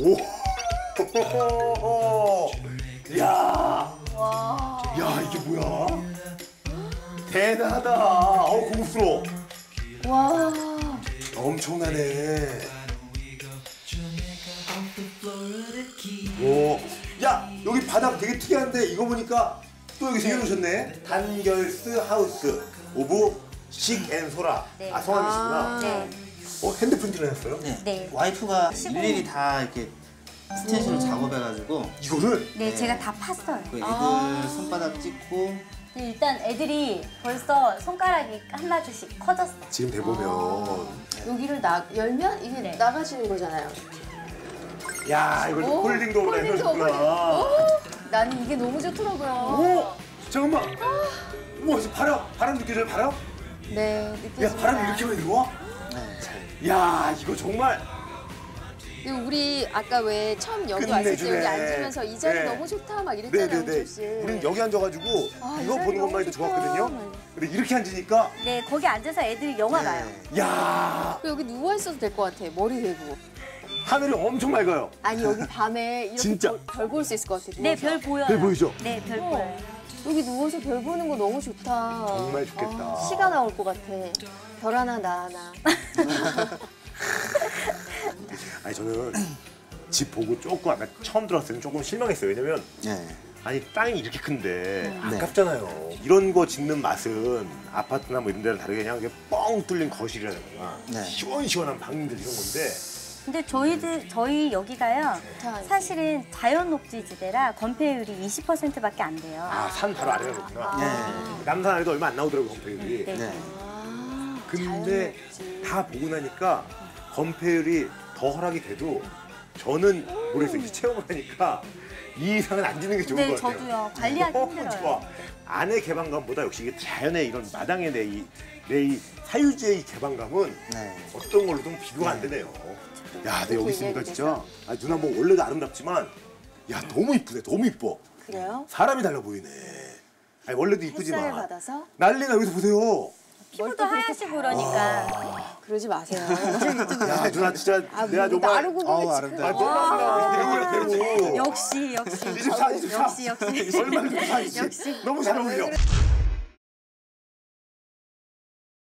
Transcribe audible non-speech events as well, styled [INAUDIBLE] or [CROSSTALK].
오. 야. 야 이게 뭐야? 대단하다. 어 고급스러워. 와. 엄청나네. 오. 야 여기 바닥 되게 특이한데 이거 보니까 또 여기 새겨놓으셨네. 단결스 하우스 오브 식앤소라. 네. 아 성함이시구나. 네. 어 핸드 프린트를 했어요? 네. 네. 와이프가 시공. 일일이 다 이렇게 스텐실로 작업해가지고 이거를 네, 제가 다 팠어요. 그 애들 아. 손바닥 찍고 일단 애들이 벌써 손가락이 한마디씩 커졌어요. 지금 대보면 여기를 나 열면 이게 네. 나가시는 거잖아요. 야 이걸 오, 홀딩 도어로 홀딩 도어, 해놓으셨구나. 나는 이게 너무 좋더라고요. 오 잠깐만. 우와 지금 바람 바람 느껴져요 바람? 네, 야 느껴집니다. 바람이 이렇게 많이 들어와? 네. 야 이거 정말 우리 아까 왜 처음 여기 왔을 때 끝내주네. 여기 앉으면서 이 자리 네. 너무 좋다 막 이랬잖아요, 네네네. 홍철 씨. 우린 여기 앉아가지고 아, 이 이거 자리 보는 것만 해도 좋다. 좋았거든요. 근데 이렇게 앉으니까 네, 거기 앉아서 애들이 영화 봐요. 야 여기 누워 있어도 될 것 같아. 머리 대고. 하늘이 엄청 맑아요. 아니 여기 밤에 이렇게 진짜. 별 볼 수 있을 것 같아. 네, 누워서. 별 보여요. 별 보이죠? 네, 별 어. 보여요. 여기 누워서 별 보는 거 너무 좋다. 정말 좋겠다. 아, 시가 나올 것 같아. 별 하나 나 하나. [LAUGHS] 아니 저는 집 보고 조금 아까 처음 들어왔을 때는 조금 실망했어요. 왜냐면 네. 아니 땅이 이렇게 큰데 네. 아깝잖아요. 이런 거 짓는 맛은 아파트나 뭐 이런 데랑 다르게 그냥 뻥 뚫린 거실이라든가 네. 시원시원한 방들 이런 건데 근데 저희들 저희 여기가요. 자, 사실은 자연 녹지지대라 건폐율이 20%밖에 안 돼요. 아 산 바로 아래가 그렇구나. 네. 남산 아래도 얼마 안 나오더라고요 건폐율이. 네. 네. 아, 근데. 다 보고 나니까 건폐율이 더 허락이 돼도 저는 모르겠어요. 이제 체험을 하니까 이 이상은 안 짓는 게 좋은 네, 것 같아요. 저도요. 관리하기 너무 힘들어요. 좋아. 안의 개방감보다 역시 이게 자연의 이런 마당의 내이 내 이 사유지의 이 개방감은 네. 어떤 걸로도 비교가 안 되네요. 야, 내 여기 있으니까 진짜 아, 누나 뭐 원래도 아름답지만 야 너무 이쁘네, 너무 이뻐. 그래요? 사람이 달라 보이네. 아니 원래도 이쁘지만 받아서 난리나 여기서 보세요. 피부도 하얗시고 그러니까. 그러지 마세요. 야 누나 진짜 아, 내가 뭐 정말 나르고 아우, 아름다워. 아, 너무 배우야 배우. 역시 역시 24, 24. 역시 역시 얼마 24, 역시. 너무 잘 어울려. 그래.